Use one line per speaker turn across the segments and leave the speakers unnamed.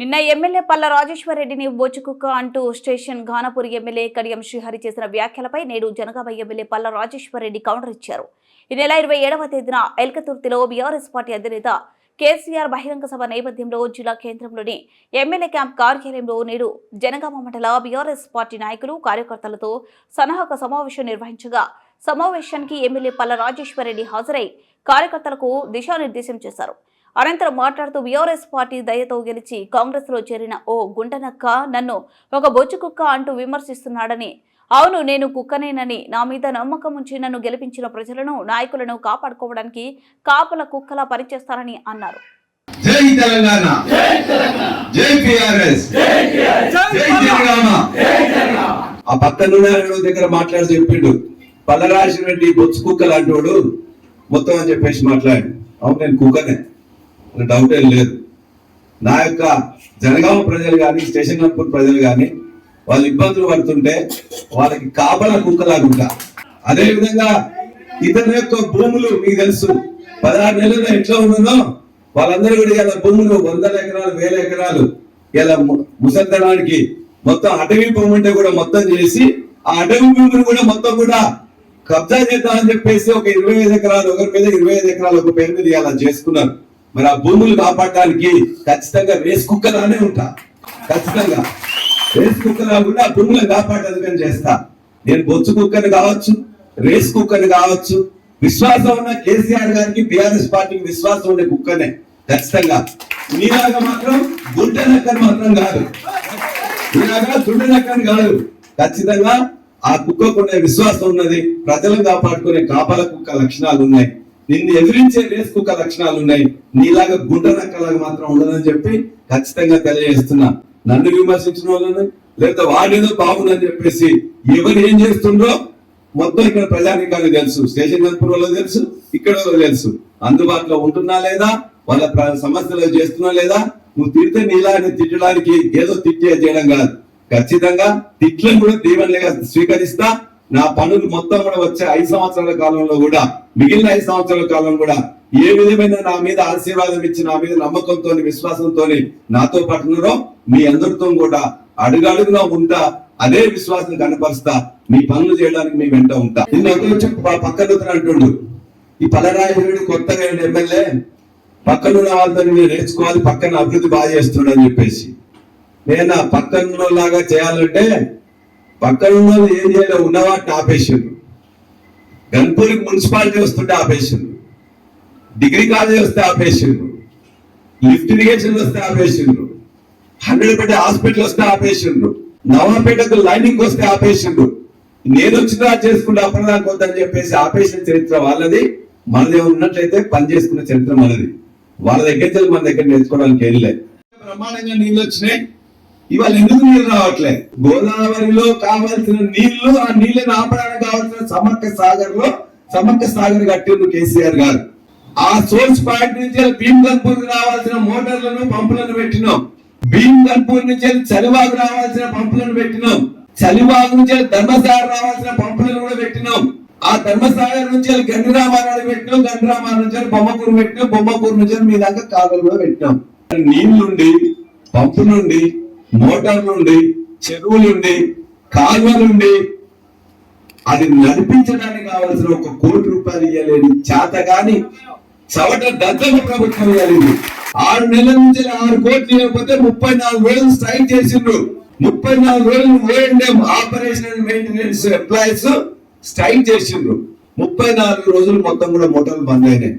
నిన్న ఎమ్మెల్యే పల్ల రాజేశ్వరరెడ్డిని బొచ్చుకుక్క అంటూ స్టేషన్ ఘానపూర్ ఎమ్మెల్యే కడియం శ్రీహరి చేసిన వ్యాఖ్యలపై నేడు జనగామ ఎమ్మెల్యే పల్ల రాజేశ్వరరెడ్డి కౌంటర్ ఇచ్చారు. ఈ నెల ఇరవై ఏడవ తేదీన ఎల్కతుర్తిలో బీఆర్ఎస్ పార్టీ అధినేత కేసీఆర్ బహిరంగ సభ నేపథ్యంలో జిల్లా కేంద్రంలోని ఎమ్మెల్యే క్యాంప్ కార్యాలయంలో నేడు జనగామ మండల బీఆర్ఎస్ పార్టీ నాయకులు కార్యకర్తలతో సన్నాహక సమావేశం నిర్వహించగా సమావేశానికి ఎమ్మెల్యే పల్ల రాజేశ్వరరెడ్డి హాజరై కార్యకర్తలకు దిశానిర్దేశం చేశారు. అనంతరం మాట్లాడుతూ బీఆర్ఎస్ పార్టీ దయతో గెలిచి కాంగ్రెస్లో చేరిన ఓ గుంటనక్క నన్ను ఒక బొచ్చు కుక్క అంటూ విమర్శిస్తున్నాడని. అవును నేను కుక్కనేనని. నా మీద నమ్మకం ఉంచి నన్ను గెలిపించిన ప్రజలను నాయకులను కాపాడుకోవడానికి కాపల కుక్కలా పనిచేస్తానని అన్నారు.
జై తెలంగాణ. జై పిఆర్ఎస్ జై జనగామ. ఆ పక్కన దగ్గర మాట్లాడి చెప్పిండు పల్లరాశి రెడ్డి బొచ్చు కుక్క లాంటి వాడు మొత్తం అని చెప్పేసి మాట్లాడు. అవును నేను కుక్కనే. డౌట్ ఏం లేదు. నా యొక్క జనగామ ప్రజలు కానీ స్టేషన్ కంపూర్ ప్రజలు కానీ వాళ్ళు ఇబ్బందులు పడుతుంటే వాళ్ళకి కాపల కుక్కలాగుంటా. అదే విధంగా ఇతని యొక్క భూములు మీకు తెలుసు. పదహారు నెలల్లో ఎట్లా ఉన్నదో వాళ్ళందరూ కూడా ఇలా భూములు వందల ఎకరాలు వేల ఎకరాలు ఇలా ము- మొత్తం అటవీ భూమి ఉంటే కూడా మొత్తం చేసి ఆ అటవీ భూమిని కూడా మొత్తం కూడా కబ్జా చేద్దామని చెప్పేసి ఒక ఇరవై ఐదు ఎకరాలు ఒకరి మీద ఇరవై ఐదు ఎకరాలు ఒక పేరు మీద ఇలా చేసుకున్నారు. మరి ఆ భూములు కాపాడడానికి ఖచ్చితంగా రేస్ కుక్కలానే ఉంటా. ఖచ్చితంగా. రేస్ కుక్కలా కూడా ఆ భూములను కాపాడేందుకని చేస్తా. నేను బొచ్చు కుక్కని కావచ్చు రేస్ కుక్కని కావచ్చు విశ్వాసం ఉన్న కేసీఆర్ గారికి బీఆర్ఎస్ పార్టీకి విశ్వాసం ఉండే కుక్కనే. ఖచ్చితంగా. మీలాగా మాత్రం గుంటె నక్కని మాత్రం కాదు. మీలాగా గుంటె నక్కని కాదు. ఖచ్చితంగా ఆ కుక్కకు ఉండే విశ్వాసం ఉన్నది ప్రజలను కాపాడుకునే కాపల కుక్క లక్షణాలు ఉన్నాయి. నిన్ను ఎదిరించే రేస్ కుక్క లక్షణాలు ఉన్నాయి. నీలాగా గుండె నక్కలాగా మాత్రం ఉండదని చెప్పి ఖచ్చితంగా తెలియజేస్తున్నా. నన్ను విమర్శించిన వాళ్ళని లేదా వాడేదో బాగుందని చెప్పేసి ఎవరు ఏం చేస్తుండ్రో మొత్తం ఇక్కడ ప్రజానికానికి తెలుసు. స్టేషన్ కనుపూర్ తెలుసు ఇక్కడ తెలుసు. అందుబాటులో ఉంటున్నా లేదా వాళ్ళ సమస్యలు చేస్తున్నా లేదా నువ్వు తిడితే నీలాని తిట్టడానికి ఏదో తిట్టే చేయడం కాదు. ఖచ్చితంగా తిట్లను కూడా దీవెనలుగా స్వీకరిస్తా. నా పనులు మొత్తం కూడా వచ్చే ఐదు సంవత్సరాల కాలంలో కూడా మిగిలిన ఐదు సంవత్సరాల కాలం కూడా ఏ విధమైన నా మీద ఆశీర్వాదం ఇచ్చి నా మీద నమ్మకంతో విశ్వాసంతో నాతో పాటు మీ అందరితో కూడా అడుగడుగునా ఉంటా అదే విశ్వాసం కనపరుస్తా మీ పనులు చేయడానికి మీ వెంట ఉంటా. నిన్న ఒకరు వచ్చి పక్కన అంటుండు. ఈ పలరాజుడు కొత్తగా ఎమ్మెల్యే పక్కన ఉన్న వాళ్ళతో నేను నేర్చుకోవాలి పక్కన అభివృద్ధి బాగా చేస్తున్నాడు అని చెప్పేసి. నేను పక్కన లాగా చేయాలంటే పక్కన ఉన్న వాళ్ళు ఏం చేయాలో ఉన్న గన్పూర్కి మున్సిపాలిటీ వస్తుంటే ఆపేసిండ్రు. డిగ్రీ కాలేజ్ వస్తే ఆపేసిండ్రు. లిఫ్ట్ ఇరిగేషన్ వస్తే ఆపేసిండ్రు. హండ్రెడ్ పెట్టి హాస్పిటల్ వస్తే ఆపేసిండ్రు. నవాపేటకు లైనింగ్ వస్తే ఆపేసిండ్రు. నేను వచ్చినా చేసుకుంటే అప్పటిదాకా వద్దని చెప్పేసి ఆపేసిన చరిత్ర వాళ్ళది. మనది ఉన్నట్లయితే పని చేసుకున్న చరిత్ర మనది. వాళ్ళ దగ్గర మన దగ్గర నేర్చుకోవడానికి వెళ్ళలేదు బ్రహ్మాండంగా నీళ్ళు వచ్చినాయి. ఇవాళ ఎందుకు నీళ్ళు రావట్లేదు గోదావరిలో కావాల్సిన నీళ్ళు ఆ నీళ్ళని ఆపడానికి కావాల్సిన సమక్క సాగర్లో సమక్క సాగర్ కట్టిండు కేసీఆర్ గారు. ఆ సోర్స్ పాయింట్ నుంచి భీమ్ గన్పూర్ రావాల్సిన మోటార్లను పంపులను పెట్టినాం. భీమ్ గన్పూర్ నుంచి చలివాగు రావాల్సిన పంపులను పెట్టినాం. చలివాగు నుంచి ధర్మసాగర్ రావాల్సిన పంపులను కూడా పెట్టినాం. ఆ ధర్మసాగర్ నుంచి గండిరామారావు పెట్టినాం గండిరామారావు నుంచి బొమ్మకూరు పెట్టినాం బొమ్మకూరు నుంచి మీ దాకా కాగలు కూడా పెట్టినాం. నీళ్ళుండి పంపు నుండి మోటార్ నుండి చెరువు నుండి కాలువ నుండి అది నడిపించడానికి కావలసిన ఒక కోటి రూపాయలు ఇవ్వలేని చేత కానీ చవట దద్దల ప్రభుత్వం ఇవ్వలేదు ఆరు నెలల నుంచి ఆరు కోట్లు ఇవ్వకపోతే ముప్పై నాలుగు రోజులు స్ట్రైక్ చేసిండ్రు. ముప్పై నాలుగు రోజులు O and M operation and maintenance employees strike చేసిండ్రు. ముప్పై నాలుగు రోజులు మొత్తం కూడా మోటార్లు బంద్ అయినాయి.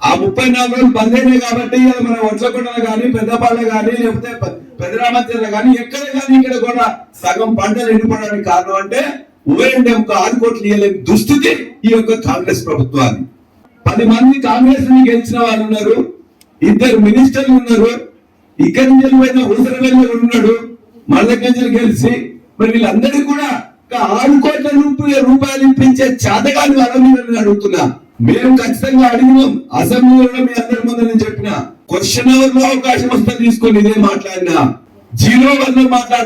ఆ ముప్పై నాలుగు రోజులు బంద్ అయినాయి కాబట్టి మన వడ్లకొండలు కానీ పెద్దపాళ్ళ కానీ లేకపోతే పెదరామచర్ల కానీ ఎక్కడ కానీ ఇక్కడ కూడా సగం పంటలు ఎండిపోవడానికి కారణం అంటే ఓఎండ్ఎం ఆరు కోట్లు ఇవ్వలేని దుస్థితి ఈ యొక్క కాంగ్రెస్ ప్రభుత్వాన్ని. పది మంది కాంగ్రెస్ని గెలిచిన వాళ్ళు ఉన్నారు ఇద్దరు మినిస్టర్లు ఉన్నారు ఇక్కడి నుంచి వెళ్ళిపోయిన ఊసర ఉన్నాడు మల్లకంజలు గెలిచి మరి వీళ్ళందరికీ కూడా ఆరు కోట్ల రూపాయల రూపాయలు ఇప్పించే చేతగాని వాళ్ళని అడుగుతున్నా. మేము ఖచ్చితంగా అడిగినాం అసెంబ్లీలో మీ అందరి ముందు నేను చెప్పిన క్వశ్చన్ అవర్ లో అవకాశం వస్తే తీసుకొని ఇదే మాట్లాడినా జీరో వల్ల మాట్లాడు